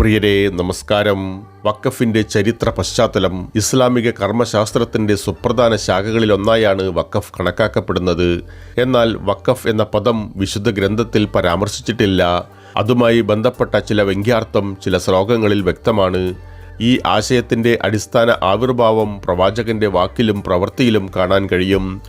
പ്രിയരെ നമസ്കാരം. വക്കഫിന്റെ ചരിത്ര പശ്ചാത്തലം ഇസ്ലാമിക കർമ്മശാസ്ത്രത്തിന്റെ സുപ്രധാന ശാഖകളിലൊന്നായാണ് വക്കഫ് കണക്കാക്കപ്പെടുന്നത്. എന്നാൽ വക്കഫ് എന്ന പദം വിശുദ്ധ ഗ്രന്ഥത്തിൽ പരാമർശിച്ചിട്ടില്ല. അതുമായി ബന്ധപ്പെട്ട ചില വ്യംഗ്യാർത്ഥം ചില ശ്ലോകങ്ങളിൽ വ്യക്തമാണ്. ഈ ആശയത്തിന്റെ അടിസ്ഥാന ആവിർഭാവം പ്രവാചകന്റെ വാക്കിലും പ്രവൃത്തിയിലും കാണാൻ കഴിയും.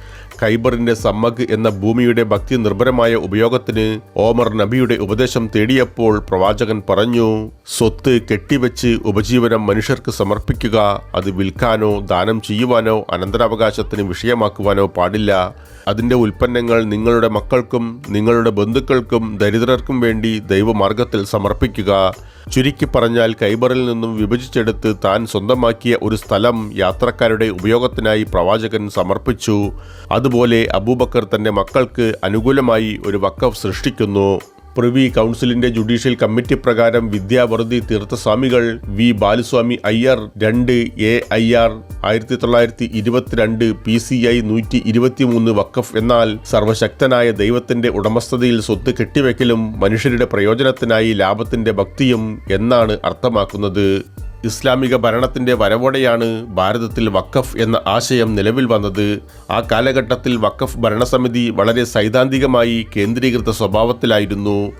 ഖൈബറിന്റെ സമ്മഗ് എന്ന ഭൂമിയുടെ ഭക്തി നിർഭരമായ ഉപയോഗത്തിന് ഓമർ നബിയുടെ ഉപദേശം തേടിയപ്പോൾ പ്രവാചകൻ പറഞ്ഞു സ്വത്ത് കെട്ടിവെച്ച് ഉപജീവനം മനുഷ്യർക്ക് സമർപ്പിക്കുക അത് വിൽക്കാനോ ദാനം ചെയ്യുവാനോ അനന്തരാവകാശത്തിന് വിഷയമാക്കുവാനോ പാടില്ല. അതിന്റെ ഉൽപ്പന്നങ്ങൾ നിങ്ങളുടെ മക്കൾക്കും നിങ്ങളുടെ ബന്ധുക്കൾക്കും ദരിദ്രർക്കും വേണ്ടി ദൈവമാർഗത്തിൽ സമർപ്പിക്കുക. ചുരുക്കി പറഞ്ഞാൽ കൈബറിൽ നിന്നും വിഭജിച്ചെടുത്ത് താൻ സ്വന്തമാക്കിയ ഒരു സ്ഥലം യാത്രക്കാരുടെ ഉപയോഗത്തിനായി പ്രവാചകൻ സമർപ്പിച്ചു. അതുപോലെ അബൂബക്കർ തന്റെ മക്കൾക്ക് അനുകൂലമായി ഒരു വക്കഫ് സൃഷ്ടിക്കുന്നു. പ്രിവി കൗൺസിലിന്റെ ജുഡീഷ്യൽ കമ്മിറ്റി പ്രകാരം വിദ്യാവർദ്ധി തീർത്ഥസ്വാമികൾ വി ബാലുസ്വാമി അയ്യർ രണ്ട് എ ഐ ആർ ആയിരത്തി തൊള്ളായിരത്തി ഇരുപത്തിരണ്ട് പി സി ഐ നൂറ്റി ഇരുപത്തിമൂന്ന് വക്കഫ് എന്നാൽ സർവശക്തനായ ദൈവത്തിന്റെ ഉടമസ്ഥതയിൽ സ്വത്ത് കെട്ടിവെക്കലും മനുഷ്യരുടെ പ്രയോജനത്തിനായി ലാഭത്തിന്റെ ഭക്തിയും എന്നാണ് അർത്ഥമാക്കുന്നത്. ഇസ്ലാമിക ഭരണത്തിന്റെ വരവോടെയാണ് ഭാരതത്തിൽ വഖഫ് എന്ന ആശയം നിലവിൽ വന്നത്. ആ കാലഘട്ടത്തിൽ വഖഫ് ഭരണസമിതി വളരെ സൈദ്ധാന്തികമായി കേന്ദ്രീകൃത സ്വഭാവത്തിലായിരുന്നു.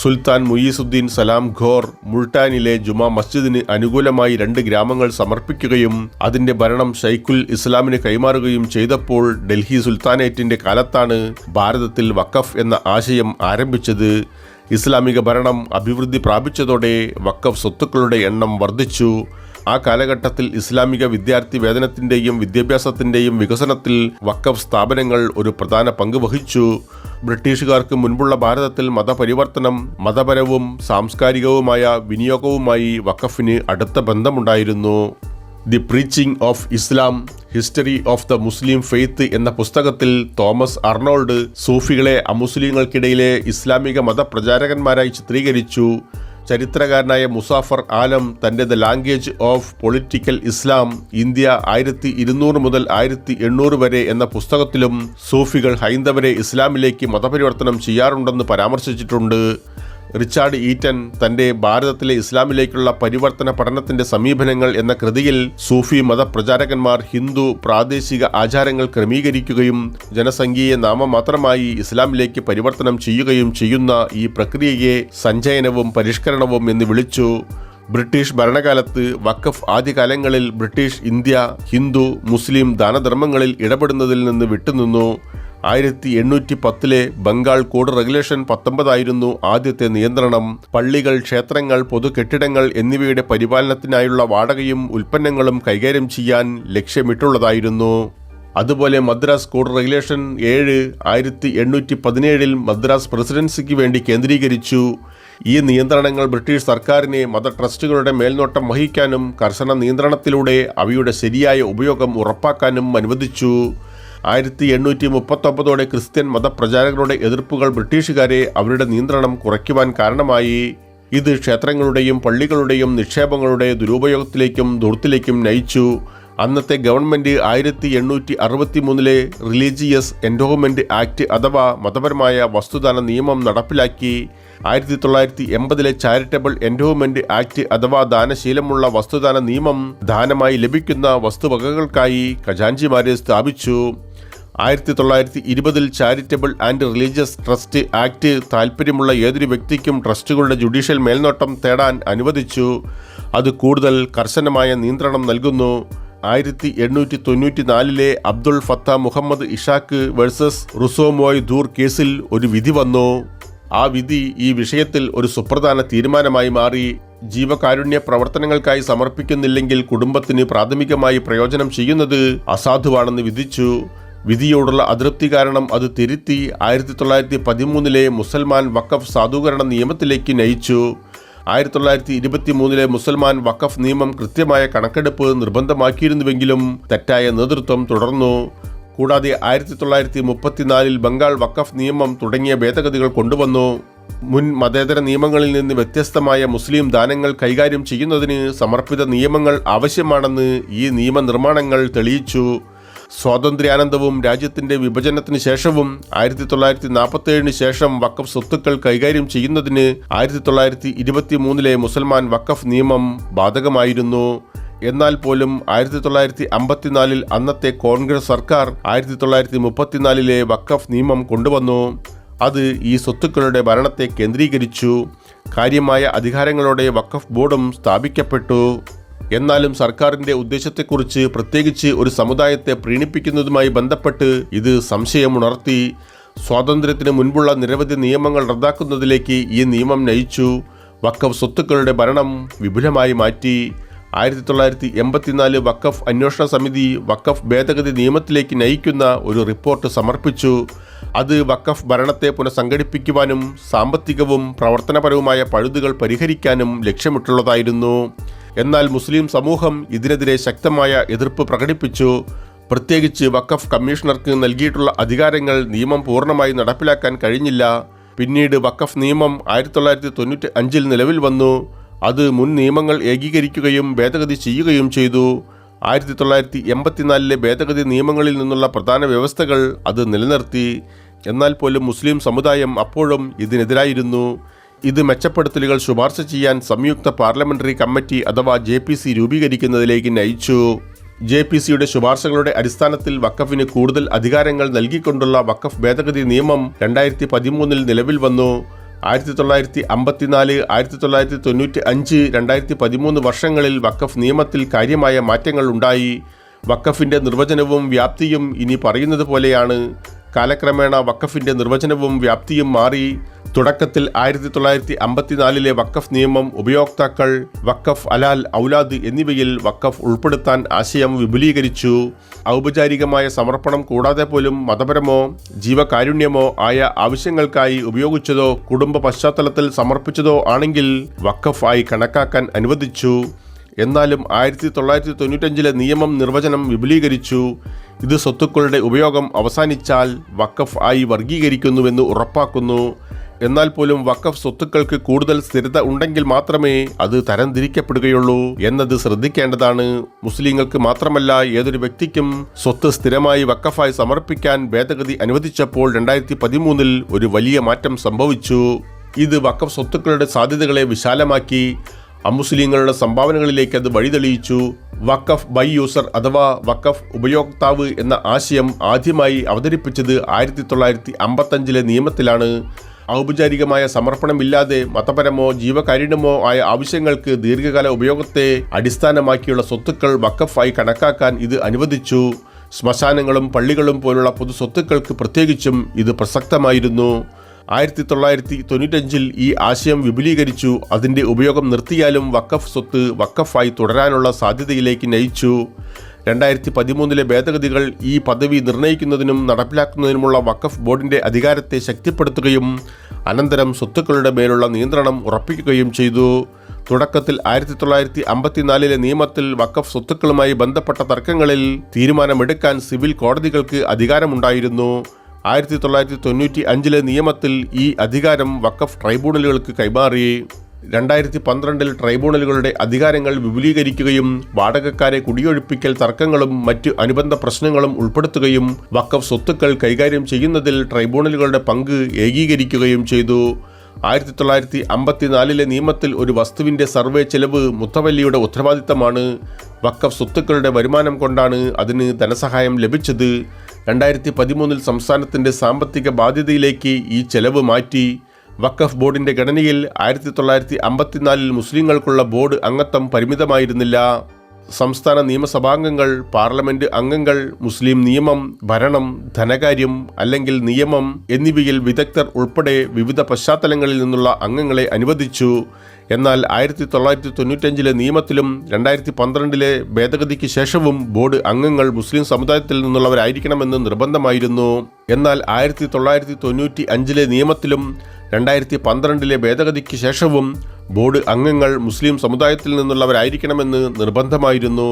സുൽത്താൻ മുയീസുദ്ദീൻ സലാം ഖോർ മുൾട്ടാനിലെ ജുമാ മസ്ജിദിന് അനുകൂലമായി രണ്ട് ഗ്രാമങ്ങൾ സമർപ്പിക്കുകയും അതിന്റെ ഭരണം ഷൈഖുൽ ഇസ്ലാമിന് കൈമാറുകയും ചെയ്തപ്പോൾ ഡൽഹി സുൽത്താനേറ്റിന്റെ കാലത്താണ് ഭാരതത്തിൽ വഖഫ് എന്ന ആശയം ആരംഭിച്ചത്. ഇസ്ലാമിക ഭരണം അഭിവൃദ്ധി പ്രാപിച്ചതോടെ വക്കഫ് സ്വത്തുക്കളുടെ എണ്ണം വർദ്ധിച്ചു. ആ കാലഘട്ടത്തിൽ ഇസ്ലാമിക വിദ്യാർത്ഥി വേതനത്തിന്റെയും വിദ്യാഭ്യാസത്തിന്റെയും വികസനത്തിൽ വക്കഫ് സ്ഥാപനങ്ങൾ ഒരു പ്രധാന പങ്ക് വഹിച്ചു. ബ്രിട്ടീഷുകാർക്ക് മുൻപുള്ള ഭാരതത്തിൽ മതപരിവർത്തനം മതപരവും സാംസ്കാരികവുമായ വിനിയോഗവുമായി വക്കഫിന് അടുത്ത ബന്ധമുണ്ടായിരുന്നു. The preaching of Islam history of the Muslim faith എന്ന പുസ്തകത്തിൽ തോമസ് അർണോൾഡ് സൂഫികളെ അമുസ്ലിങ്ങൾക്കിടയിലെ ഇസ്ലാമിക മതപ്രചാരകന്മാരായി ചിത്രീകരിച്ചു. ചരിത്രകാരനായ മുസാഫർ ആലം തന്റെ the language of political Islam India ആയിരത്തി ഇരുന്നൂറ് മുതൽ ആയിരത്തി എണ്ണൂറ് വരെ എന്ന പുസ്തകത്തിലും സൂഫികൾ ഹൈന്ദവരെ ഇസ്ലാമിലേക്ക് മതപരിവർത്തനം ചെയ്യാറുണ്ടെന്ന് പരാമർശിച്ചിട്ടുണ്ട്. റിച്ചാർഡ് ഈറ്റൻ തന്റെ ഭാരതത്തിലെ ഇസ്ലാമിലേക്കുള്ള പരിവർത്തന പഠനത്തിന്റെ സമീപനങ്ങൾ എന്ന കൃതിയിൽ സൂഫി മതപ്രചാരകന്മാർ ഹിന്ദു പ്രാദേശിക ആചാരങ്ങൾ ക്രമീകരിക്കുകയും ജനസംഖ്യയെ നാമമാത്രമായി ഇസ്ലാമിലേക്ക് പരിവർത്തനം ചെയ്യുകയും ചെയ്യുന്ന ഈ പ്രക്രിയയെ സഞ്ചയനവും പരിഷ്കരണവും എന്ന് വിളിച്ചു. ബ്രിട്ടീഷ് ഭരണകാലത്ത് വഖഫ് ആദ്യകാലങ്ങളിൽ ബ്രിട്ടീഷ് ഇന്ത്യ ഹിന്ദു മുസ്ലിം ദാനധർമ്മങ്ങളിൽ ഇടപെടുന്നതിൽ നിന്ന് വിട്ടുനിന്നു. ആയിരത്തി എണ്ണൂറ്റി പത്തിലെ ബംഗാൾ കോഡ് റെഗുലേഷൻ പത്തൊമ്പതായിരുന്നു ആദ്യത്തെ നിയന്ത്രണം. പള്ളികൾ ക്ഷേത്രങ്ങൾ പൊതു കെട്ടിടങ്ങൾ എന്നിവയുടെ പരിപാലനത്തിനായുള്ള വാടകയും ഉൽപ്പന്നങ്ങളും കൈകാര്യം ചെയ്യാൻ ലക്ഷ്യമിട്ടുള്ളതായിരുന്നു. അതുപോലെ മദ്രാസ് കോഡ് റെഗുലേഷൻ ഏഴ് ആയിരത്തി എണ്ണൂറ്റി പതിനേഴിൽ മദ്രാസ് പ്രസിഡൻസിക്ക് വേണ്ടി കേന്ദ്രീകരിച്ചു. ഈ നിയന്ത്രണങ്ങൾ ബ്രിട്ടീഷ് സർക്കാരിനെ മത ട്രസ്റ്റുകളുടെ മേൽനോട്ടം വഹിക്കാനും കർശന നിയന്ത്രണത്തിലൂടെ അവയുടെ ശരിയായ ഉപയോഗം ഉറപ്പാക്കാനും അനുവദിച്ചു. ആയിരത്തി എണ്ണൂറ്റി മുപ്പത്തൊമ്പതോടെ ക്രിസ്ത്യൻ മതപ്രചാരകരുടെ എതിർപ്പുകൾ ബ്രിട്ടീഷുകാരെ അവരുടെ നിയന്ത്രണം കുറയ്ക്കുവാൻ കാരണമായി. ഇത് ക്ഷേത്രങ്ങളുടെയും പള്ളികളുടെയും നിക്ഷേപങ്ങളുടെ ദുരുപയോഗത്തിലേക്കും ദൂർത്തിലേക്കും നയിച്ചു. അന്നത്തെ ഗവൺമെന്റ് ആയിരത്തി എണ്ണൂറ്റി അറുപത്തി മൂന്നിലെ റിലീജിയസ് എൻഡോവ്മെന്റ് ആക്ട് അഥവാ മതപരമായ വസ്തുദാന നിയമം നടപ്പിലാക്കി. ആയിരത്തി തൊള്ളായിരത്തി എൺപതിലെ ചാരിറ്റബിൾ എൻഡോവ്മെന്റ് ആക്ട് അഥവാ ദാനശീലമുള്ള വസ്തുദാന നിയമം ദാനമായി ലഭിക്കുന്ന വസ്തുവകകൾക്കായി ഖജാൻജിമാരെ സ്ഥാപിച്ചു. ആയിരത്തി തൊള്ളായിരത്തി ഇരുപതിൽ charitable and religious trust act താൽപ്പര്യമുള്ള ഏതൊരു വ്യക്തിക്കും ട്രസ്റ്റുകളുടെ ജുഡീഷ്യൽ മേൽനോട്ടം തേടാൻ അനുവദിച്ചു. അത് കൂടുതൽ കർശനമായ നിയന്ത്രണം നൽകുന്നു. ആയിരത്തി എണ്ണൂറ്റി തൊണ്ണൂറ്റി നാലിലെ അബ്ദുൾ ഫത്ത മുഹമ്മദ് ഇഷാക്ക് വേഴ്സസ് റുസോമോയ് ദൂർ കേസിൽ ഒരു വിധി വന്നു. ആ വിധി ഈ വിഷയത്തിൽ ഒരു സുപ്രധാന തീരുമാനമായി മാറി. ജീവകാരുണ്യ പ്രവർത്തനങ്ങൾക്കായി സമർപ്പിക്കുന്നില്ലെങ്കിൽ കുടുംബത്തിന് പ്രാഥമികമായി പ്രയോജനം ചെയ്യുന്നത് അസാധുവാണെന്ന് വിധിച്ചു. വിധിയോടുള്ള അതൃപ്തി കാരണം അത് തിരുത്തി ആയിരത്തി തൊള്ളായിരത്തി പതിമൂന്നിലെ മുസൽമാൻ വഖഫ് സാധൂകരണ നിയമത്തിലേക്ക് നയിച്ചു. ആയിരത്തി തൊള്ളായിരത്തി ഇരുപത്തി മൂന്നിലെ മുസൽമാൻ വഖഫ് നിയമം കൃത്യമായ കണക്കെടുപ്പ് നിർബന്ധമാക്കിയിരുന്നുവെങ്കിലും തെറ്റായ നേതൃത്വം തുടർന്നു. കൂടാതെ ആയിരത്തി തൊള്ളായിരത്തി മുപ്പത്തിനാലിൽ ബംഗാൾ വഖഫ് നിയമം തുടങ്ങിയ ഭേദഗതികൾ കൊണ്ടുവന്നു. മുൻ മതേതര നിയമങ്ങളിൽ നിന്ന് വ്യത്യസ്തമായ മുസ്ലിം ദാനങ്ങൾ കൈകാര്യം ചെയ്യുന്നതിന് സമർപ്പിത നിയമങ്ങൾ ആവശ്യമാണെന്ന് ഈ നിയമനിർമ്മാണങ്ങൾ തെളിയിച്ചു. സ്വാതന്ത്ര്യാനന്തവും രാജ്യത്തിന്റെ വിഭജനത്തിന് ശേഷവും ആയിരത്തി തൊള്ളായിരത്തി നാൽപ്പത്തേഴിന് ശേഷം വക്കഫ് സ്വത്തുക്കൾ കൈകാര്യം ചെയ്യുന്നതിന് ആയിരത്തി തൊള്ളായിരത്തി ഇരുപത്തി മൂന്നിലെ മുസൽമാൻ വക്കഫ് നിയമം ബാധകമായിരുന്നു. എന്നാൽ പോലും ആയിരത്തി തൊള്ളായിരത്തി അമ്പത്തിനാലിൽ അന്നത്തെ കോൺഗ്രസ് സർക്കാർ ആയിരത്തി തൊള്ളായിരത്തി മുപ്പത്തിനാലിലെ വക്കഫ് നിയമം കൊണ്ടുവന്നു. അത് ഈ സ്വത്തുക്കളുടെ ഭരണത്തെ കേന്ദ്രീകരിച്ചു. കാര്യമായ അധികാരങ്ങളോടെ വക്കഫ് ബോർഡും സ്ഥാപിക്കപ്പെട്ടു. എന്നാലും സർക്കാരിന്റെ ഉദ്ദേശത്തെക്കുറിച്ച് പ്രത്യേകിച്ച് ഒരു സമുദായത്തെ പ്രീണിപ്പിക്കുന്നതുമായി ബന്ധപ്പെട്ട് ഇത് സംശയമുണർത്തി. സ്വാതന്ത്ര്യത്തിന് മുൻപുള്ള നിരവധി നിയമങ്ങൾ റദ്ദാക്കുന്നതിലേക്ക് ഈ നിയമം നയിച്ചു. വക്കഫ് സ്വത്തുക്കളുടെ ഭരണം വിപുലമായി മാറ്റി. ആയിരത്തി തൊള്ളായിരത്തി എൺപത്തിനാല് വക്കഫ് അന്വേഷണ സമിതി വക്കഫ് ഭേദഗതി നിയമത്തിലേക്ക് നയിക്കുന്ന ഒരു റിപ്പോർട്ട് സമർപ്പിച്ചു. അത് വക്കഫ് ഭരണത്തെ പുനഃസംഘടിപ്പിക്കുവാനും സാമ്പത്തികവും പ്രവർത്തനപരവുമായ പഴുതുകൾ പരിഹരിക്കാനും ലക്ഷ്യമിട്ടുള്ളതായിരുന്നു. എന്നാൽ മുസ്ലിം സമൂഹം ഇതിനെതിരെ ശക്തമായ എതിർപ്പ് പ്രകടിപ്പിച്ചു. പ്രത്യേകിച്ച് വഖഫ് കമ്മീഷണർക്ക് നൽകിയിട്ടുള്ള അധികാരങ്ങൾ നിയമം പൂർണമായി നടപ്പിലാക്കാൻ കഴിഞ്ഞില്ല. പിന്നീട് വഖഫ് നിയമം ആയിരത്തി തൊള്ളായിരത്തി തൊണ്ണൂറ്റി അഞ്ചിൽ നിലവിൽ വന്നു. അത് മുൻ നിയമങ്ങൾ ഏകീകരിക്കുകയും ഭേദഗതി ചെയ്യുകയും ചെയ്തു. ആയിരത്തി തൊള്ളായിരത്തി എൺപത്തിനാലിലെ ഭേദഗതി നിയമങ്ങളിൽ നിന്നുള്ള പ്രധാന വ്യവസ്ഥകൾ അത് നിലനിർത്തി. എന്നാൽ പോലും മുസ്ലിം സമുദായം അപ്പോഴും ഇതിനെതിരായിരുന്നു. ഇത് മെച്ചപ്പെടുത്തലുകൾ ശുപാർശ ചെയ്യാൻ സംയുക്ത പാർലമെന്ററി കമ്മിറ്റി അഥവാ ജെ പി സി രൂപീകരിക്കുന്നതിലേക്ക് നയിച്ചു. ജെ പി സിയുടെ ശുപാർശകളുടെ അടിസ്ഥാനത്തിൽ വക്കഫിന് കൂടുതൽ അധികാരങ്ങൾ നൽകിക്കൊണ്ടുള്ള വക്കഫ് ഭേദഗതി നിയമം രണ്ടായിരത്തി പതിമൂന്നിൽ നിലവിൽ വന്നു. ആയിരത്തി തൊള്ളായിരത്തി അമ്പത്തിനാല് ആയിരത്തി തൊള്ളായിരത്തി തൊണ്ണൂറ്റി അഞ്ച് രണ്ടായിരത്തി പതിമൂന്ന് വർഷങ്ങളിൽ വക്കഫ് നിയമത്തിൽ കാര്യമായ മാറ്റങ്ങൾ ഉണ്ടായി. വക്കഫിന്റെ നിർവചനവും വ്യാപ്തിയും ഇനി പറയുന്നത് പോലെയാണ്. കാലക്രമേണ വക്കഫിന്റെ നിർവചനവും വ്യാപ്തിയും മാറി. തുടക്കത്തിൽ ആയിരത്തി തൊള്ളായിരത്തി അമ്പത്തിനാലിലെ വക്കഫ് നിയമം ഉപയോക്താക്കൾ വക്കഫ് അലാൽ ഔലാദ് എന്നിവയിൽ വക്കഫ് ഉൾപ്പെടുത്താൻ ആശയം വിപുലീകരിച്ചു. ഔപചാരികമായ സമർപ്പണം കൂടാതെ പോലും മതപരമോ ജീവകാരുണ്യമോ ആയ ആവശ്യങ്ങൾക്കായി ഉപയോഗിച്ചതോ കുടുംബ പശ്ചാത്തലത്തിൽ സമർപ്പിച്ചതോ ആണെങ്കിൽ വക്കഫ് ആയി കണക്കാക്കാൻ അനുവദിച്ചു. എന്നാലും ആയിരത്തി തൊള്ളായിരത്തി തൊണ്ണൂറ്റഞ്ചിലെ നിയമം നിർവചനം വിപുലീകരിച്ചു. ഇത് സ്വത്തുക്കളുടെ ഉപയോഗം അവസാനിച്ചാൽ വക്കഫ് ആയി വർഗീകരിക്കുന്നുവെന്ന് ഉറപ്പാക്കുന്നു. എന്നാൽ പോലും വക്കഫ് സ്വത്തുക്കൾക്ക് കൂടുതൽ സ്ഥിരത ഉണ്ടെങ്കിൽ മാത്രമേ അത് തരംതിരിക്കപ്പെടുകയുള്ളൂ എന്നത് ശ്രദ്ധിക്കേണ്ടതാണ്. മുസ്ലിങ്ങൾക്ക് മാത്രമല്ല ഏതൊരു വ്യക്തിക്കും സ്വത്ത് സ്ഥിരമായി വക്കഫായി സമർപ്പിക്കാൻ ഭേദഗതി അനുവദിച്ചപ്പോൾ രണ്ടായിരത്തി പതിമൂന്നിൽ ഒരു വലിയ മാറ്റം സംഭവിച്ചു. ഇത് വക്കഫ് സ്വത്തുക്കളുടെ സാധ്യതകളെ വിശാലമാക്കി അമുസ്ലിങ്ങളുടെ സംഭാവനകളിലേക്ക് അത് വഴിതെളിയിച്ചു. വക്കഫ് ബൈ യൂസർ അഥവാ വക്കഫ് ഉപയോക്താവ് എന്ന ആശയം ആദ്യമായി അവതരിപ്പിച്ചത് ആയിരത്തി തൊള്ളായിരത്തി അമ്പത്തഞ്ചിലെ നിയമത്തിലാണ്. ഔപചാരികമായ സമർപ്പണമില്ലാതെ മതപരമോ ജീവകാരുണ്യമോ ആയ ആവശ്യങ്ങൾക്ക് ദീർഘകാല ഉപയോഗത്തെ അടിസ്ഥാനമാക്കിയുള്ള സ്വത്തുക്കൾ വക്കഫായി കണക്കാക്കാൻ ഇത് അനുവദിച്ചു. ശ്മശാനങ്ങളും പള്ളികളും പോലുള്ള പൊതു സ്വത്തുക്കൾക്ക് പ്രത്യേകിച്ചും ഇത് പ്രസക്തമായിരുന്നു. ആയിരത്തി തൊള്ളായിരത്തി തൊണ്ണൂറ്റഞ്ചിൽ ഈ ആശയം വിപുലീകരിച്ചു. അതിന്റെ ഉപയോഗം നിർത്തിയാലും വക്കഫ് സ്വത്ത് വക്കഫായി തുടരാനുള്ള സാധ്യതയിലേക്ക് നയിച്ചു. രണ്ടായിരത്തി പതിമൂന്നിലെ ഭേദഗതികൾ ഈ പദവി നിർണയിക്കുന്നതിനും നടപ്പിലാക്കുന്നതിനുമുള്ള വക്കഫ് ബോർഡിന്റെ അധികാരത്തെ ശക്തിപ്പെടുത്തുകയും അനന്തരം സ്വത്തുക്കളുടെ മേലുള്ള നിയന്ത്രണം ഉറപ്പിക്കുകയും ചെയ്തു. തുടക്കത്തിൽ ആയിരത്തി തൊള്ളായിരത്തി അമ്പത്തിനാലിലെ നിയമത്തിൽ വക്കഫ് സ്വത്തുക്കളുമായി ബന്ധപ്പെട്ട തർക്കങ്ങളിൽ തീരുമാനമെടുക്കാൻ സിവിൽ കോടതികൾക്ക് അധികാരമുണ്ടായിരുന്നു. ആയിരത്തി തൊള്ളായിരത്തി തൊണ്ണൂറ്റി അഞ്ചിലെ നിയമത്തിൽ ഈ അധികാരം വക്കഫ് ട്രൈബ്യൂണലുകൾക്ക് കൈമാറി രണ്ടായിരത്തി പന്ത്രണ്ടിൽ ട്രൈബ്യൂണലുകളുടെ അധികാരങ്ങൾ വിപുലീകരിക്കുകയും വാടകക്കാരെ കുടിയൊഴിപ്പിക്കൽ തർക്കങ്ങളും മറ്റ് അനുബന്ധ പ്രശ്നങ്ങളും ഉൾപ്പെടുത്തുകയും വക്കഫ് സ്വത്തുക്കൾ കൈകാര്യം ചെയ്യുന്നതിൽ ട്രൈബ്യൂണലുകളുടെ പങ്ക് ഏകീകരിക്കുകയും ചെയ്തു. ആയിരത്തി തൊള്ളായിരത്തി അമ്പത്തിനാലിലെ നിയമത്തിൽ ഒരു വസ്തുവിന്റെ സർവേ ചെലവ് മുത്തവല്ലിയുടെ ഉത്തരവാദിത്തമാണ്. വക്കഫ് സ്വത്തുക്കളുടെ വരുമാനം കൊണ്ടാണ് അതിന് ധനസഹായം ലഭിച്ചത്. രണ്ടായിരത്തി പതിമൂന്നിൽ സംസ്ഥാനത്തിന്റെ സാമ്പത്തിക ബാധ്യതയിലേക്ക് ഈ ചെലവ് മാറ്റി. വഖഫ് ബോർഡിന്റെ ഘടനയിൽ ആയിരത്തി തൊള്ളായിരത്തി അമ്പത്തിനാലിൽ മുസ്ലിങ്ങൾക്കുള്ള ബോർഡ് അംഗത്വം പരിമിതമായിരുന്നില്ല. സംസ്ഥാന നിയമസഭാംഗങ്ങൾ പാർലമെന്റ് അംഗങ്ങൾ മുസ്ലിം നിയമം ഭരണം ധനകാര്യം അല്ലെങ്കിൽ നിയമം എന്നിവയിൽ വിദഗ്ധർ ഉൾപ്പെടെ വിവിധ പശ്ചാത്തലങ്ങളിൽ നിന്നുള്ള അംഗങ്ങളെ അനുവദിച്ചു. എന്നാൽ ആയിരത്തി തൊള്ളായിരത്തി തൊണ്ണൂറ്റഞ്ചിലെ നിയമത്തിലും രണ്ടായിരത്തി പന്ത്രണ്ടിലെ ഭേദഗതിക്ക് ശേഷവും ബോർഡ് അംഗങ്ങൾ മുസ്ലിം സമുദായത്തിൽ നിന്നുള്ളവരായിരിക്കണമെന്ന് നിർബന്ധമായിരുന്നു. എന്നാൽ ആയിരത്തി തൊള്ളായിരത്തി തൊണ്ണൂറ്റി അഞ്ചിലെ നിയമത്തിലും രണ്ടായിരത്തി പന്ത്രണ്ടിലെ ഭേദഗതിക്ക് ശേഷവും ബോർഡ് അംഗങ്ങൾ മുസ്ലിം സമുദായത്തിൽ നിന്നുള്ളവരായിരിക്കണമെന്ന് നിർബന്ധമായിരുന്നു.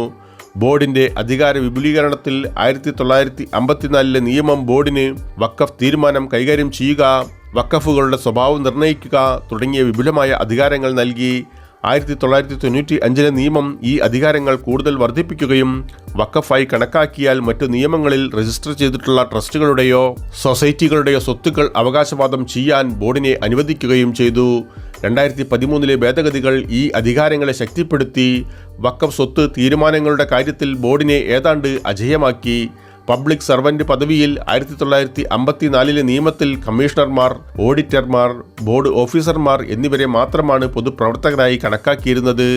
ബോർഡിന്റെ അധികാര വിപുലീകരണത്തിൽ ആയിരത്തി തൊള്ളായിരത്തി അമ്പത്തിനാലിലെ നിയമം ബോർഡിന് വക്കഫ് തീരുമാനം കൈകാര്യം ചെയ്യുക വക്കഫുകളുടെ സ്വഭാവം നിർണയിക്കുക തുടങ്ങിയ വിപുലമായ അധികാരങ്ങൾ നൽകി. ആയിരത്തി തൊള്ളായിരത്തി തൊണ്ണൂറ്റി അഞ്ചിലെ നിയമം ഈ അധികാരങ്ങൾ കൂടുതൽ വർദ്ധിപ്പിക്കുകയും വക്കഫായി കണക്കാക്കിയാൽ മറ്റു നിയമങ്ങളിൽ രജിസ്റ്റർ ചെയ്തിട്ടുള്ള ട്രസ്റ്റുകളുടെയോ സൊസൈറ്റികളുടെയോ സ്വത്തുക്കൾ അവകാശവാദം ചെയ്യാൻ ബോർഡിനെ അനുവദിക്കുകയും ചെയ്തു. രണ്ടായിരത്തി പതിമൂന്നിലെ ഭേദഗതികൾ ഈ അധികാരങ്ങളെ ശക്തിപ്പെടുത്തി. വക്കഫ് സ്വത്ത് തീരുമാനങ്ങളുടെ കാര്യത്തിൽ ബോർഡിനെ ഏതാണ്ട് അജയമാക്കി. പബ്ലിക് സർവന്റ് പദവിയിൽ ആയിരത്തി തൊള്ളായിരത്തി അമ്പത്തിനാലിലെ നിയമത്തിൽ കമ്മീഷണർമാർ ഓഡിറ്റർമാർ ബോർഡ് ഓഫീസർമാർ എന്നിവരെ മാത്രമാണ് പൊതുപ്രവർത്തകരായി കണക്കാക്കിയിരുന്നത്.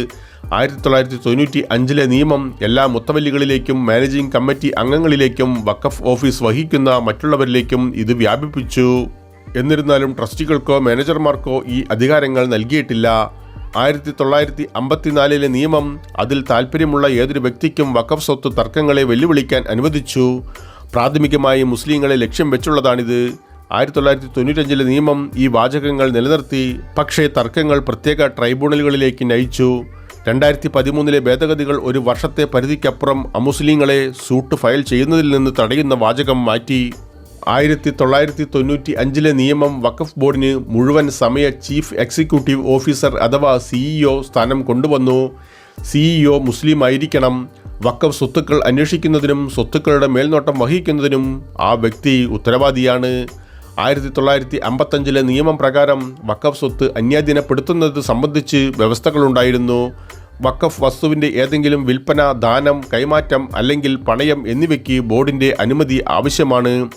ആയിരത്തി തൊള്ളായിരത്തി തൊണ്ണൂറ്റി അഞ്ചിലെ നിയമം എല്ലാ മുത്തവല്ലികളിലേക്കും മാനേജിംഗ് കമ്മിറ്റി അംഗങ്ങളിലേക്കും വക്കഫ് ഓഫീസ് വഹിക്കുന്ന മറ്റുള്ളവരിലേക്കും ഇത് വ്യാപിപ്പിച്ചു. എന്നിരുന്നാലും ട്രസ്റ്റികൾക്കോ മാനേജർമാർക്കോ ഈ അധികാരങ്ങൾ നൽകിയിട്ടില്ല. ആയിരത്തി തൊള്ളായിരത്തി അമ്പത്തിനാലിലെ നിയമം അതിൽ താൽപ്പര്യമുള്ള ഏതൊരു വ്യക്തിക്കും വഖഫ് സ്വത്ത് തർക്കങ്ങളെ വെല്ലുവിളിക്കാൻ അനുവദിച്ചു. പ്രാഥമികമായി മുസ്ലിങ്ങളെ ലക്ഷ്യം വെച്ചുള്ളതാണിത്. ആയിരത്തി തൊള്ളായിരത്തി തൊണ്ണൂറ്റഞ്ചിലെ നിയമം ഈ വാചകങ്ങൾ നിലനിർത്തി പക്ഷേ തർക്കങ്ങൾ പ്രത്യേക ട്രൈബ്യൂണലുകളിലേക്ക് നയിച്ചു. രണ്ടായിരത്തി പതിമൂന്നിലെ ഭേദഗതികൾ ഒരു വർഷത്തെ പരിധിക്കപ്പുറം അമുസ്ലിങ്ങളെ സൂട്ട് ഫയൽ ചെയ്യുന്നതിൽ നിന്ന് തടയുന്ന വാചകം മാറ്റി. ആയിരത്തി തൊള്ളായിരത്തി തൊണ്ണൂറ്റി അഞ്ചിലെ നിയമം വഖഫ് ബോർഡിന് മുഴുവൻ സമയ ചീഫ് എക്സിക്യൂട്ടീവ് ഓഫീസർ അഥവാ സിഇഒ സ്ഥാനം കൊണ്ടുവന്നു. സിഇഒ മുസ്ലിം ആയിരിക്കണം വക്കഫ് സ്വത്തുക്കൾ അന്വേഷിക്കുന്നതിനും സ്വത്തുക്കളുടെ മേൽനോട്ടം വഹിക്കുന്നതിനും ആ വ്യക്തി ഉത്തരവാദിയാണ്. ആയിരത്തി തൊള്ളായിരത്തി അമ്പത്തഞ്ചിലെ നിയമം പ്രകാരം വക്കഫ് സ്വത്ത് അന്യാധീനപ്പെടുത്തുന്നത് സംബന്ധിച്ച് വ്യവസ്ഥകളുണ്ടായിരുന്നു. വക്കഫ് വസ്തുവിന്റെ ഏതെങ്കിലും വിൽപ്പന ദാനം കൈമാറ്റം അല്ലെങ്കിൽ പണയം എന്നിവയ്ക്ക് ബോർഡിന്റെ അനുമതി ആവശ്യമാണ്.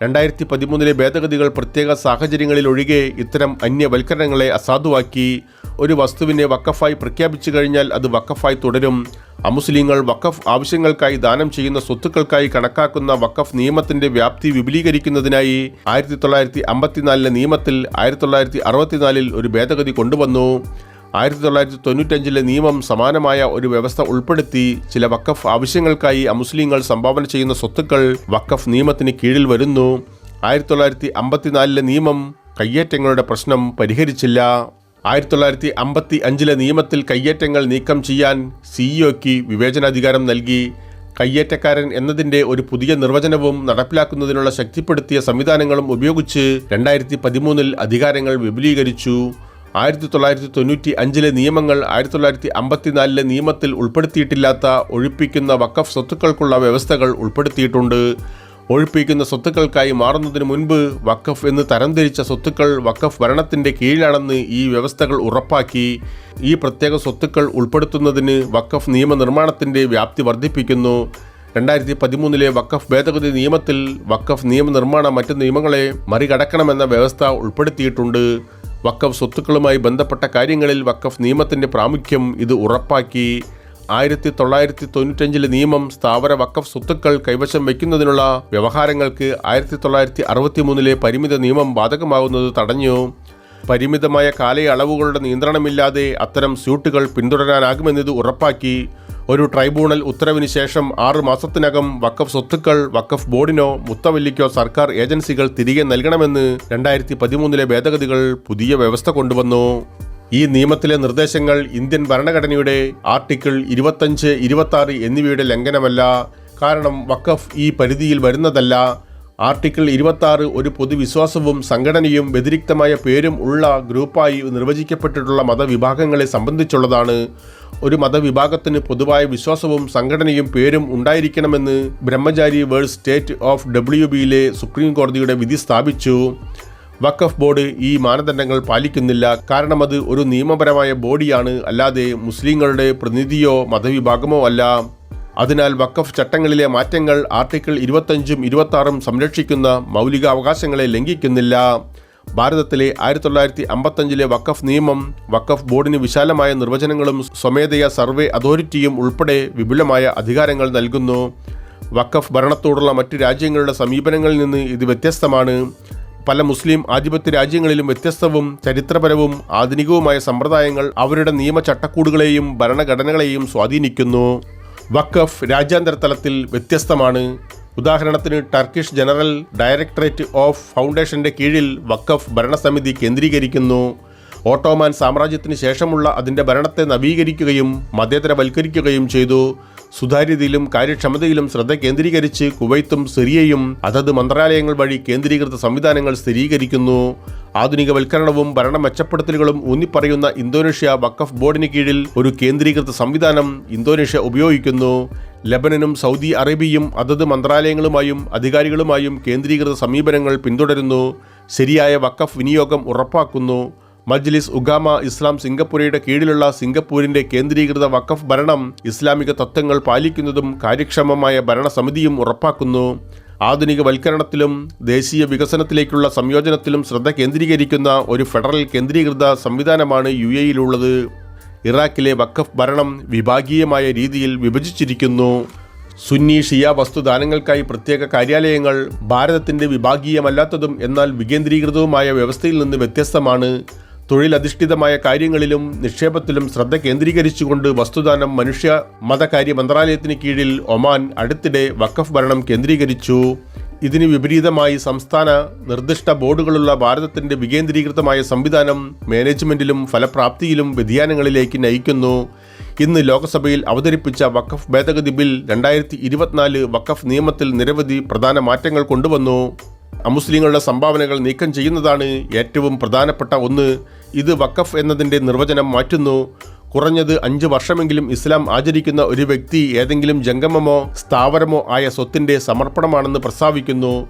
രണ്ടായിരത്തി പതിമൂന്നിലെ ഭേദഗതികൾ പ്രത്യേക സാഹചര്യങ്ങളിൽ ഒഴികെ ഇത്തരം അന്യവൽക്കരണങ്ങളെ അസാധുവാക്കി ഒരു വസ്തുവിനെ വക്കഫായി പ്രഖ്യാപിച്ചു കഴിഞ്ഞാൽ അത് വക്കഫായി തുടരും. അമുസ്ലിങ്ങൾ വക്കഫ് ആവശ്യങ്ങൾക്കായി ദാനം ചെയ്യുന്ന സ്വത്തുക്കൾക്കായി കണക്കാക്കുന്ന വക്കഫ് നിയമത്തിന്റെ വ്യാപ്തി വിപുലീകരിക്കുന്നതിനായി ആയിരത്തി തൊള്ളായിരത്തി അമ്പത്തിനാലിലെ നിയമത്തിൽ ആയിരത്തി തൊള്ളായിരത്തി അറുപത്തിനാലിൽ ഒരു ഭേദഗതി കൊണ്ടുവന്നു. ആയിരത്തി തൊള്ളായിരത്തി തൊണ്ണൂറ്റഞ്ചിലെ നിയമം സമാനമായ ഒരു വ്യവസ്ഥ ഉൾപ്പെടുത്തി ചില വക്കഫ് ആവശ്യങ്ങൾക്കായി അമുസ്ലിങ്ങൾ സംഭാവന ചെയ്യുന്ന സ്വത്തുക്കൾ വക്കഫ് നിയമത്തിന് കീഴിൽ വരുന്നു. ആയിരത്തി തൊള്ളായിരത്തി അമ്പത്തിനാലിലെ നിയമം കയ്യേറ്റങ്ങളുടെ പ്രശ്നം പരിഹരിച്ചില്ല. ആയിരത്തി തൊള്ളായിരത്തി അമ്പത്തി അഞ്ചിലെ നിയമത്തിൽ കയ്യേറ്റങ്ങൾ നീക്കം ചെയ്യാൻ സിഇഒക്ക് വിവേചനാധികാരം നൽകി. കയ്യേറ്റക്കാരൻ എന്നതിന്റെ ഒരു പുതിയ നിർവചനവും നടപ്പിലാക്കുന്നതിനുള്ള ശക്തിപ്പെടുത്തിയ സംവിധാനങ്ങളും ഉപയോഗിച്ച് രണ്ടായിരത്തി പതിമൂന്നിൽ അധികാരങ്ങൾ വിപുലീകരിച്ചു. ആയിരത്തി തൊള്ളായിരത്തി തൊണ്ണൂറ്റി അഞ്ചിലെ നിയമങ്ങൾ ആയിരത്തി തൊള്ളായിരത്തി അമ്പത്തിനാലിലെ നിയമത്തിൽ ഉൾപ്പെടുത്തിയിട്ടില്ലാത്ത ഒഴിപ്പിക്കുന്ന വക്കഫ് സ്വത്തുക്കൾക്കുള്ള വ്യവസ്ഥകൾ ഉൾപ്പെടുത്തിയിട്ടുണ്ട്. ഒഴിപ്പിക്കുന്ന സ്വത്തുക്കൾക്കായി മാറുന്നതിന് മുൻപ് വക്കഫ് എന്ന് തരംതിരിച്ച സ്വത്തുക്കൾ വക്കഫ് ഭരണത്തിന്റെ കീഴിലാണെന്ന് ഈ വ്യവസ്ഥകൾ ഉറപ്പാക്കി. ഈ പ്രത്യേക സ്വത്തുക്കൾ ഉൾപ്പെടുത്തുന്നതിന് വക്കഫ് നിയമനിർമ്മാണത്തിന്റെ വ്യാപ്തി വർദ്ധിപ്പിക്കുന്നു. രണ്ടായിരത്തി പതിമൂന്നിലെ വക്കഫ് ഭേദഗതി നിയമത്തിൽ വക്കഫ് നിയമനിർമ്മാണ മറ്റ് നിയമങ്ങളെ മറികടക്കണമെന്ന വ്യവസ്ഥ ഉൾപ്പെടുത്തിയിട്ടുണ്ട്. വക്കഫ് സ്വത്തുക്കളുമായി ബന്ധപ്പെട്ട കാര്യങ്ങളിൽ വക്കഫ് നിയമത്തിന്റെ പ്രാമുഖ്യം ഇത് ഉറപ്പാക്കി. ആയിരത്തി തൊള്ളായിരത്തി തൊണ്ണൂറ്റഞ്ചിലെ നിയമം സ്ഥാവര വക്കഫ് സ്വത്തുക്കൾ കൈവശം വയ്ക്കുന്നതിനുള്ള വ്യവഹാരങ്ങൾക്ക് ആയിരത്തി തൊള്ളായിരത്തി അറുപത്തി മൂന്നിലെ പരിമിത നിയമം ബാധകമാകുന്നത് തടഞ്ഞു. പരിമിതമായ കാലയളവുകളുടെ നിയന്ത്രണമില്ലാതെ അത്തരം സ്യൂട്ടുകൾ പിന്തുടരാനാകുമെന്നത് ഉറപ്പാക്കി. ഒരു ട്രൈബ്യൂണൽ ഉത്തരവിന് ശേഷം ആറ് മാസത്തിനകം വക്കഫ് സ്വത്തുക്കൾ വക്കഫ് ബോർഡിനോ മുത്തവല്ലിക്കോ സർക്കാർ ഏജൻസികൾ തിരികെ നൽകണമെന്ന് രണ്ടായിരത്തി പതിമൂന്നിലെ ഭേദഗതികൾ പുതിയ വ്യവസ്ഥ കൊണ്ടുവന്നു. ഈ നിയമത്തിലെ നിർദ്ദേശങ്ങൾ ഇന്ത്യൻ ഭരണഘടനയുടെ ആർട്ടിക്കിൾ ഇരുപത്തഞ്ച് ഇരുപത്തി എന്നിവയുടെ ലംഘനമല്ല. കാരണം വക്കഫ് ഈ പരിധിയിൽ വരുന്നതല്ല. ആർട്ടിക്കിൾ ഇരുപത്തി ഒരു പൊതുവിശ്വാസവും സംഘടനയും വ്യതിരിക്തമായ പേരും ഉള്ള ഗ്രൂപ്പായി നിർവചിക്കപ്പെട്ടിട്ടുള്ള മതവിഭാഗങ്ങളെ സംബന്ധിച്ചുള്ളതാണ്. ഒരു മതവിഭാഗത്തിന് പൊതുവായ വിശ്വാസവും സംഘടനയും പേരും ഉണ്ടായിരിക്കണമെന്ന് Brahmachari world state of W ബിയിലെ സുപ്രീം കോടതിയുടെ വിധി സ്ഥാപിച്ചു. വഖഫ് ബോർഡ് ഈ മാനദണ്ഡങ്ങൾ പാലിക്കുന്നില്ല. കാരണം അത് ഒരു നിയമപരമായ ബോഡിയാണ്. അല്ലാതെ മുസ്ലിങ്ങളുടെ പ്രതിനിധിയോ മതവിഭാഗമോ അല്ല. അതിനാൽ വഖഫ് ചട്ടങ്ങളിലെ മാറ്റങ്ങൾ ആർട്ടിക്കിൾ ഇരുപത്തഞ്ചും ഇരുപത്താറും സംരക്ഷിക്കുന്ന മൗലിക അവകാശങ്ങളെ ലംഘിക്കുന്നില്ല. ഭാരതത്തിലെ ആയിരത്തി തൊള്ളായിരത്തി അമ്പത്തഞ്ചിലെ വഖഫ് നിയമം വഖഫ് ബോർഡിന് വിശാലമായ നിർവചനങ്ങളും സ്വമേധയ സർവേ അതോറിറ്റിയും ഉൾപ്പെടെ വിപുലമായ അധികാരങ്ങൾ നൽകുന്നു. വഖഫ് ഭരണത്തോടുള്ള മറ്റ് രാജ്യങ്ങളുടെ സമീപനങ്ങളിൽ നിന്ന് ഇത് വ്യത്യസ്തമാണ്. പല മുസ്ലിം ആധിപത്യ രാജ്യങ്ങളിലും വ്യത്യസ്തവും ചരിത്രപരവും ആധുനികവുമായ സമ്പ്രദായങ്ങൾ അവരുടെ നിയമ ചട്ടക്കൂടുകളെയും ഭരണഘടനകളെയും സ്വാധീനിക്കുന്നു. വഖഫ് രാജ്യാന്തര തലത്തിൽ വ്യത്യസ്തമാണ്. ഉദാഹരണത്തിന് ടർക്കിഷ് ജനറൽ ഡയറക്ടറേറ്റ് ഓഫ് ഫൗണ്ടേഷന്റെ കീഴിൽ വഖഫ് ഭരണസമിതി കേന്ദ്രീകരിക്കുന്നു. ഓട്ടോമാൻ സാമ്രാജ്യത്തിന് ശേഷമുള്ള അതിന്റെ ഭരണത്തെ നവീകരിക്കുകയും മതേതരവൽക്കരിക്കുകയും ചെയ്തു. സുതാര്യതയിലും കാര്യക്ഷമതയിലും ശ്രദ്ധ കേന്ദ്രീകരിച്ച് കുവൈത്തും സിറിയയും അതത് മന്ത്രാലയങ്ങൾ വഴി കേന്ദ്രീകൃത സംവിധാനങ്ങൾ സ്ഥിരീകരിക്കുന്നു. ആധുനികവൽക്കരണവും ഭരണ മെച്ചപ്പെടുത്തലുകളും ഊന്നിപ്പറയുന്ന ഇന്തോനേഷ്യ വഖഫ് ബോർഡിന് കീഴിൽ ഒരു കേന്ദ്രീകൃത സംവിധാനം ഇന്തോനേഷ്യ ഉപയോഗിക്കുന്നു. ലബനനും സൗദി അറേബ്യയും അതത് മന്ത്രാലയങ്ങളുമായും അധികാരികളുമായും കേന്ദ്രീകൃത സമീപനങ്ങൾ പിന്തുടരുന്നു. ശരിയായ വഖഫ് വിനിയോഗം ഉറപ്പാക്കുന്നു. മജ്ലിസ് ഉഗാമ ഇസ്ലാം സിംഗപ്പൂരയുടെ കീഴിലുള്ള സിംഗപ്പൂരിന്റെ കേന്ദ്രീകൃത വഖഫ് ഭരണം ഇസ്ലാമിക തത്വങ്ങൾ പാലിക്കുന്നതും കാര്യക്ഷമമായ ഭരണസമിതിയും ഉറപ്പാക്കുന്നു. ആധുനികവൽക്കരണത്തിലും ദേശീയ വികസനത്തിലേക്കുള്ള സംയോജനത്തിലും ശ്രദ്ധ കേന്ദ്രീകരിക്കുന്ന ഒരു ഫെഡറൽ കേന്ദ്രീകൃത സംവിധാനമാണ് യു എയിലുള്ളത് ഇറാഖിലെ വഖഫ് ഭരണം വിഭാഗീയമായ രീതിയിൽ വിഭജിച്ചിരിക്കുന്നു. സുന്നി ഷിയ വസ്തുദാനങ്ങൾക്കായി പ്രത്യേക കാര്യാലയങ്ങൾ ഭാരതത്തിന്റെ വിഭാഗീയമല്ലാത്തതും എന്നാൽ വികേന്ദ്രീകൃതവുമായ വ്യവസ്ഥയിൽ നിന്ന് വ്യത്യസ്തമാണ്. തൊഴിലധിഷ്ഠിതമായ കാര്യങ്ങളിലും നിക്ഷേപത്തിലും ശ്രദ്ധ കേന്ദ്രീകരിച്ചുകൊണ്ട് വസ്തുദാനം മനുഷ്യ മതകാര്യ മന്ത്രാലയത്തിന് കീഴിൽ ഒമാൻ അടുത്തിടെ വഖഫ് ഭരണം കേന്ദ്രീകരിച്ചു. ഇതിന് വിപരീതമായി സംസ്ഥാന നിർദ്ദിഷ്ട ബോർഡുകളുള്ള ഭാരതത്തിന്റെ വികേന്ദ്രീകൃതമായ സംവിധാനം മാനേജ്മെന്റിലും ഫലപ്രാപ്തിയിലും വ്യതിയാനങ്ങളിലേക്ക് നയിക്കുന്നു. ഇന്ന് ലോക്സഭയിൽ അവതരിപ്പിച്ച വഖഫ് ഭേദഗതി ബിൽ രണ്ടായിരത്തി ഇരുപത്തിനാല് വഖഫ് നിയമത്തിൽ നിരവധി പ്രധാന മാറ്റങ്ങൾ കൊണ്ടുവന്നു. അമുസ്ലിങ്ങളുടെ സംഭാവനകൾ നീക്കം ചെയ്യുന്നതാണ് ഏറ്റവും പ്രധാനപ്പെട്ട ഒന്ന്. ഇത് വഖഫ് എന്നതിന്റെ നിർവചനം മാറ്റുന്നു. കുറഞ്ഞത് അഞ്ച് വർഷമെങ്കിലും ഇസ്ലാം ആചരിക്കുന്ന ഒരു വ്യക്തി ഏതെങ്കിലും ജംഗമമോ സ്ഥാവരമോ ആയ സ്വത്തിന്റെ സമർപ്പണമാണെന്ന് പ്രസ്താവിക്കുന്നു.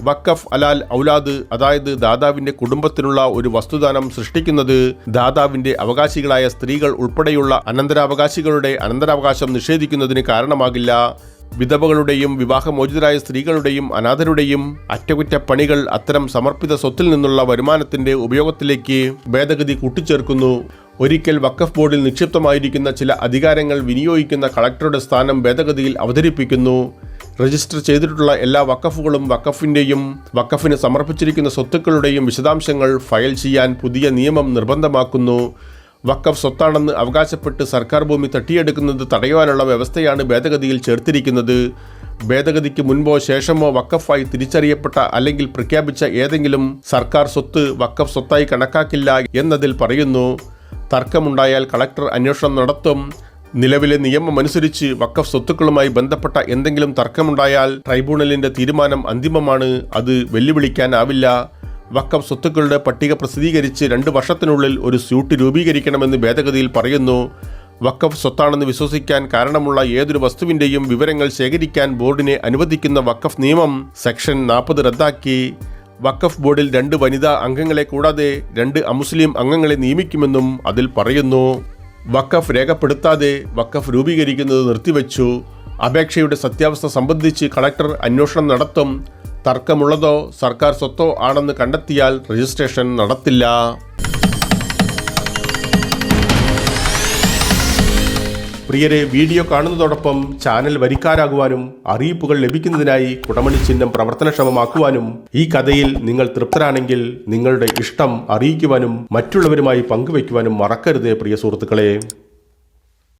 വക്കഫ് അലാൽ ഔലാദ് അതായത് ദാതാവിന്റെ കുടുംബത്തിനുള്ള ഒരു വസ്തുദാനം സൃഷ്ടിക്കുന്നത് ദാതാവിന്റെ അവകാശികളായ സ്ത്രീകൾ ഉൾപ്പെടെയുള്ള അനന്തരാവകാശികളുടെ അനന്തരാവകാശം നിഷേധിക്കുന്നതിന് കാരണമാകില്ല. വിധവകളുടെയും വിവാഹമോചിതരായ സ്ത്രീകളുടെയും അനാഥരുടെയും അറ്റകുറ്റപ്പണികൾ അത്തരം സമർപ്പിത സ്വത്തിൽ നിന്നുള്ള വരുമാനത്തിന്റെ ഉപയോഗത്തിലേക്ക് ഭേദഗതി കൂട്ടിച്ചേർക്കുന്നു. ഒരിക്കൽ വക്കഫ് ബോർഡിൽ നിക്ഷിപ്തമായിരിക്കുന്ന ചില അധികാരങ്ങൾ വിനിയോഗിക്കുന്ന കളക്ടറുടെ സ്ഥാനം ഭേദഗതിയിൽ അവതരിപ്പിക്കുന്നു. രജിസ്റ്റർ ചെയ്തിട്ടുള്ള എല്ലാ വക്കഫുകളും വക്കഫിന്റെയും വക്കഫിന് സമർപ്പിച്ചിരിക്കുന്ന സ്വത്തുക്കളുടെയും വിശദാംശങ്ങൾ ഫയൽ ചെയ്യാൻ പുതിയ നിയമം നിർബന്ധമാക്കുന്നു. വഖഫ് സ്വത്താണെന്ന് അവകാശപ്പെട്ട് സർക്കാർ ഭൂമി തട്ടിയെടുക്കുന്നത് തടയുവാനുള്ള വ്യവസ്ഥയാണ് ഭേദഗതിയിൽ ചേർത്തിരിക്കുന്നത്. ഭേദഗതിക്ക് മുൻപോ ശേഷമോ വക്കഫായി തിരിച്ചറിയപ്പെട്ട അല്ലെങ്കിൽ പ്രഖ്യാപിച്ച ഏതെങ്കിലും സർക്കാർ സ്വത്ത് വക്കഫ് സ്വത്തായി കണക്കാക്കില്ല എന്നതിൽ പറയുന്നു. തർക്കമുണ്ടായാൽ കളക്ടർ അന്വേഷണം നടത്തും. നിലവിലെ നിയമമനുസരിച്ച് വക്കഫ് സ്വത്തുക്കളുമായി ബന്ധപ്പെട്ട എന്തെങ്കിലും തർക്കമുണ്ടായാൽ ട്രൈബ്യൂണലിന്റെ തീരുമാനം അന്തിമമാണ്. അത് വെല്ലുവിളിക്കാനാവില്ല. വഖഫ് സ്വത്തുക്കളുടെ പട്ടിക പ്രസിദ്ധീകരിച്ച് രണ്ട് വർഷത്തിനുള്ളിൽ ഒരു സ്യൂട്ട് രൂപീകരിക്കണമെന്ന് ഭേദഗതിയിൽ പറയുന്നു. വക്കഫ് സ്വത്താണെന്ന് വിശ്വസിക്കാൻ കാരണമുള്ള ഏതൊരു വസ്തുവിന്റെയും വിവരങ്ങൾ ശേഖരിക്കാൻ ബോർഡിനെ അനുവദിക്കുന്ന വക്കഫ് നിയമം സെക്ഷൻ നാൽപ്പത് റദ്ദാക്കി. വക്കഫ് ബോർഡിൽ രണ്ട് വനിതാ അംഗങ്ങളെ കൂടാതെ രണ്ട് അമുസ്ലിം അംഗങ്ങളെ നിയമിക്കുമെന്നും അതിൽ പറയുന്നു. വക്കഫ് രേഖപ്പെടുത്താതെ വക്കഫ് രൂപീകരിക്കുന്നത് നിർത്തിവെച്ചു. അപേക്ഷയുടെ സത്യാവസ്ഥ സംബന്ധിച്ച് കളക്ടർ അന്വേഷണം നടത്തും. തർക്കമുള്ളതോ സർക്കാർ സ്വത്തോ ആണെന്ന് കണ്ടെത്തിയാൽ രജിസ്ട്രേഷൻ നടത്തില്ല. പ്രിയരെ വീഡിയോ കാണുന്നതോടൊപ്പം ചാനൽ വരിക്കാരാകുവാനും അറിയിപ്പുകൾ ലഭിക്കുന്നതിനായി കുടമണി ചിഹ്നം പ്രവർത്തനക്ഷമമാക്കുവാനും ഈ കഥയിൽ നിങ്ങൾ തൃപ്തരാണെങ്കിൽ നിങ്ങളുടെ ഇഷ്ടം അറിയിക്കുവാനും മറ്റുള്ളവരുമായി പങ്കുവയ്ക്കുവാനും മറക്കരുത് പ്രിയ സുഹൃത്തുക്കളെ.